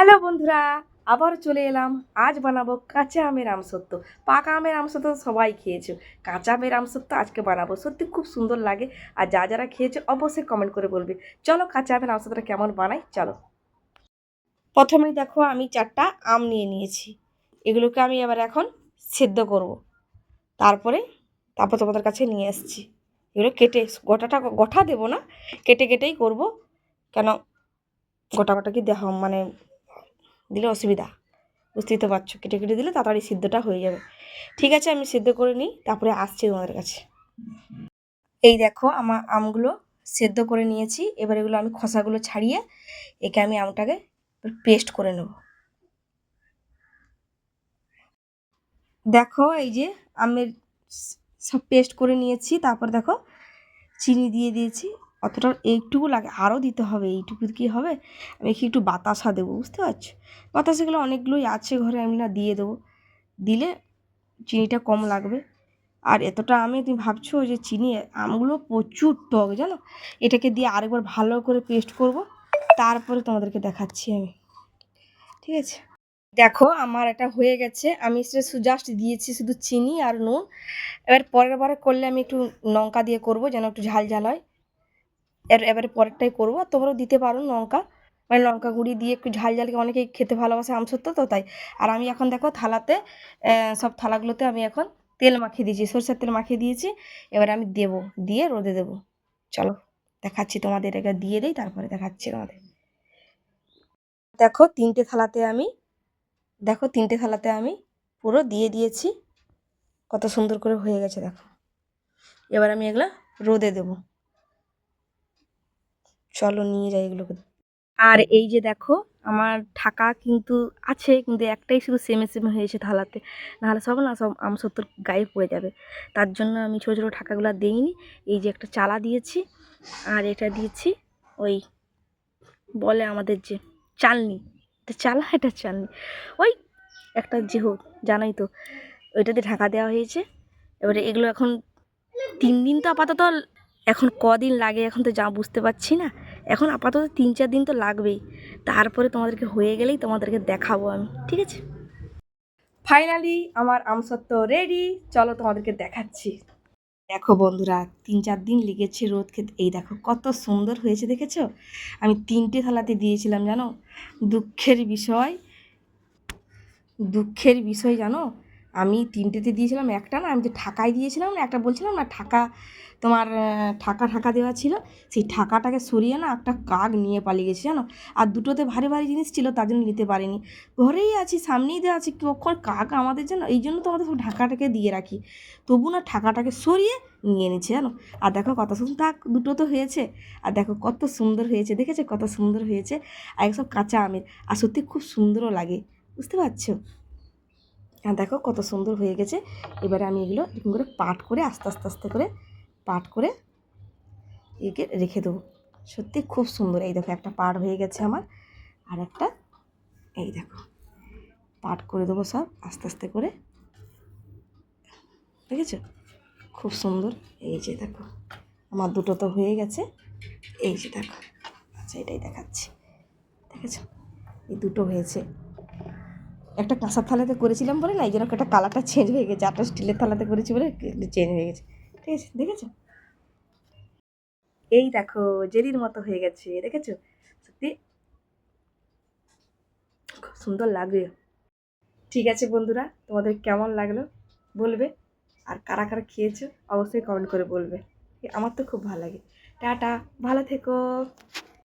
Hello বন্ধুরা, আবার চলে এলাম। আজ বানাবো কাঁচা আমের আমসত্ব পাকা আমের আমসত্ব সবাই খেয়েছো। কাঁচা আমের আমসত্ব আজকে বানাবো। সত্যি খুব সুন্দর লাগে। আর যা যারা খেয়েছো অবশ্যই কমেন্ট করে বলবে। চলো কাঁচা আমের আমসত্বটা কেমন বানাই? চলো। প্রথমেই দেখো, আমি চারটা আম নিয়ে নিয়েছি। এগুলোকে আমি এবার এখন সেদ্ধ করব। তারপরে, তারপর তোমাদের কাছে নিয়ে এসেছি এগুলো কেটে, গোটাটা গোটা দেবো না, কেটে কেটেই করব। কেন, গোটা গোটা কি দেওয়া মানে দিলে অসুবিধা। বুঝতেই তো পারছ, কেটে কেটে দিলে তাড়াতাড়ি সিদ্ধটা হয়ে যাবে। ঠিক আছে, আমি সিদ্ধ করে নিই, তারপরে আসছি তোমাদের কাছে। এই দেখো আমার আমগুলো সেদ্ধ করে নিয়েছি। এবার এগুলো আমি খোসাগুলো ছাড়িয়ে একে আমি আমটাকে পেস্ট করে নেব। দেখো, এই যে আমের সব পেস্ট করে নিয়েছি। তারপর দেখো, চিনি দিয়ে দিয়েছি। অতটা এইটুকু লাগে, আরও দিতে হবে, এইটুকু কি হবে? আমি কি একটু বাতাসা দেবো, বুঝতে পারছ? বাতাসাগুলো অনেকগুলোই আছে, ঘরে আমি না দিয়ে দেবো। দিলে চিনিটা কম লাগবে। আর এতটা আমি, তুমি ভাবছ যে চিনি, আমগুলো প্রচুর টক, জানো? এটাকে দিয়ে আরেকবার ভালো করে পেস্ট করব, তারপরে তোমাদেরকে দেখাচ্ছি আমি। ঠিক আছে? দেখো, আমার এটা হয়ে গেছে। আমি সেটা জাস্ট দিয়েছি শুধু চিনি আর নুন। এবার পরের বারে করলে আমি একটু লঙ্কা দিয়ে করব, যেন একটু ঝাল ঝাল হয়। এর, এবারে পরেরটাই করব। তোমরাও দিতে পারো লঙ্কা। মানে লঙ্কা গুঁড়ি দিয়ে একটু ঝাল ঝালকে অনেকেই খেতে ভালোবাসে আমসত্ব তো তাই। আর আমি এখন দেখো থালাতে সব থালাগুলোতে আমি এখন তেল মাখিয়ে দিয়েছি, সরষের তেল মাখিয়ে দিয়েছি। এবার আমি দেবো, দিয়ে রোদে দেবো। চলো, দেখাচ্ছি তোমাদের, এটা দিয়ে দিই, তারপরে দেখাচ্ছি তোমাদের। দেখো তিনটে থালাতে আমি, দেখো তিনটে থালাতে আমি পুরো দিয়ে দিয়েছি। কত সুন্দর করে হয়ে গেছে, দেখো। এবার আমি এগুলো রোদে দেবো। চলো নিয়ে যাই এগুলোকে আর এই যে দেখো, আমার ঠাকা কিন্তু আছে, কিন্তু একটাই শুধু সেমে সেমে হয়েছে থালাতে। নাহলে সব না সব আম সত্তর গায়ে পড়ে যাবে। তার জন্য আমি ছোটো ছোটো ঠাকাগুলো দিইনি। এই যে একটা চালা দিয়েছি, আর এটা দিয়েছি ওই বলে আমাদের যে চালনি। এটা চালা, এটা চালনি। ওই একটা যে হোক, জানাই তো। ওইটাতে ঢাকা দেওয়া হয়েছে। এবারে এগুলো এখন তিন দিন তো আপাতত, এখন কদিন লাগে এখন তো যা বুঝতে পারছি না। এখন আপাতত তিন চার দিন তো লাগবেই। তারপরে তোমাদেরকে হয়ে গেলেই তোমাদেরকে দেখাবো আমি, ঠিক আছে? ফাইনালি আমার আমসত্ব রেডি চলো তোমাদেরকে দেখাচ্ছি। দেখো বন্ধুরা, তিন চার দিন লেগেছে রোদ খেতে। এই দেখো, কত সুন্দর হয়েছে, দেখেছ? আমি তিনটে থালাতে দিয়েছিলাম, জানো? দুঃখের বিষয় দুঃখের বিষয়, জানো? আমি তিনটেতে দিয়েছিলাম একটা না আমি যে ঠাকায় দিয়েছিলাম না একটা বলছিলাম না ঠাকা তোমার আহ, ঠাকা দেওয়া ছিল। সেই ঠাকাটাকে সরিয়ে না একটা কাক নিয়ে পালিয়ে গেছে জানো? আর দুটোতে ভারী ভারী জিনিস ছিল তার জন্য নিতে পারিনি। ঘরেই আছি সামনেই দেওয়া আছে কখন কাক আমাদের জন্য? এই জন্য তো আমাদের সব ঢাকাটাকে দিয়ে রাখি। তবু না ঠাকাটাকে সরিয়ে নিয়ে নিচ্ছে জানো? আর দেখো কত সুন্দর থাক দুটো তো হয়েছে। আর দেখো কত সুন্দর হয়েছে দেখেছে কত সুন্দর হয়েছে? আর সব কাঁচা আমের আর সত্যি খুব সুন্দরও লাগে বুঝতে পারছ? আর দেখো কত সুন্দর হয়ে গেছে। এবারে আমি এগুলো এরকম করে পাট করে, আস্তে আস্তে আস্তে করে পাট করে একে রেখে দেবো। সত্যি খুব সুন্দর। এই দেখো একটা পাট হয়ে গেছে আমার। আর একটা এই দেখো, পাট করে দেবো সব, আস্তে আস্তে করে। দেখেছ? খুব সুন্দর। এই যে দেখো, আমার দুটো তো হয়ে গেছে। এই যে দেখো আচ্ছা এটাই দেখাচ্ছি। দেখেছ? এই দুটো হয়েছে। একটা কাঁসার থালাতে করেছিলাম বলে না, এই জন্য একটা কালারটা চেঞ্জ হয়ে গেছে একটা স্টিলের থালাতে করেছি বলে চেঞ্জ হয়ে গেছে। ঠিক আছে, দেখেছ? এই দেখো, জেলির মতো হয়ে গেছে, দেখেছ? সত্যি খুব সুন্দর লাগবে। ঠিক আছে বন্ধুরা, তোমাদের কেমন লাগল বলবে? আর কারা কারা খেয়েছো, অবশ্যই কমেন্ট করে বলবে। আমার তো খুব ভালো লাগে। টাটা, ভালো থেকো।